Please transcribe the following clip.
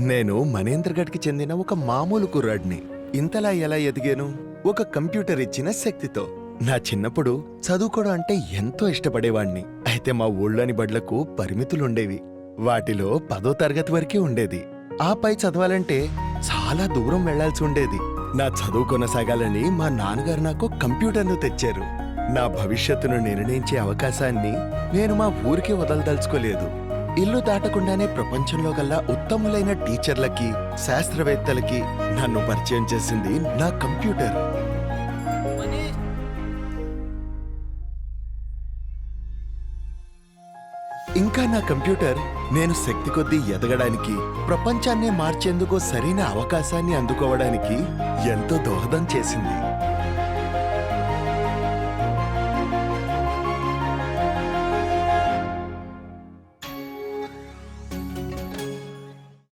నేను మనేంద్రగఢ్కి చెందిన ఒక మామూలు కుర్రాడిని. ఇంతలా ఎలా ఎదిగాను? ఒక కంప్యూటర్ ఇచ్చిన శక్తితో. నా చిన్నప్పుడు చదువుకోవడం అంటే ఎంతో ఇష్టపడేవాణ్ణి అయితే మా ఊళ్ళోని బడ్లకు పరిమితులుండేవి. వాటిలో పదో తరగతి వరకే ఉండేది. ఆపై చదవాలంటే చాలా దూరం వెళ్ళాల్సి ఉండేది. నా చదువు కొనసాగాలని మా నాన్నగారు నాకు కంప్యూటర్ను తెచ్చారు. నా భవిష్యత్తును నిర్ణయించే అవకాశాన్ని నేను మా ఊరికే వదలదలుచుకోలేదు. ఇల్లు దాటకుండానే ప్రపంచంలో గల్లా ఉత్తములైన టీచర్లకి శాస్త్రవేత్తలకి నన్ను పరిచయం చేసింది నా కంప్యూటర్. ఇంకా నా కంప్యూటర్ నేను శక్తి కొద్దీ ఎదగడానికి ప్రపంచాన్నే మార్చేందుకు సరైన అవకాశాన్ని అందుకోవడానికి ఎంతో దోహదం చేసింది.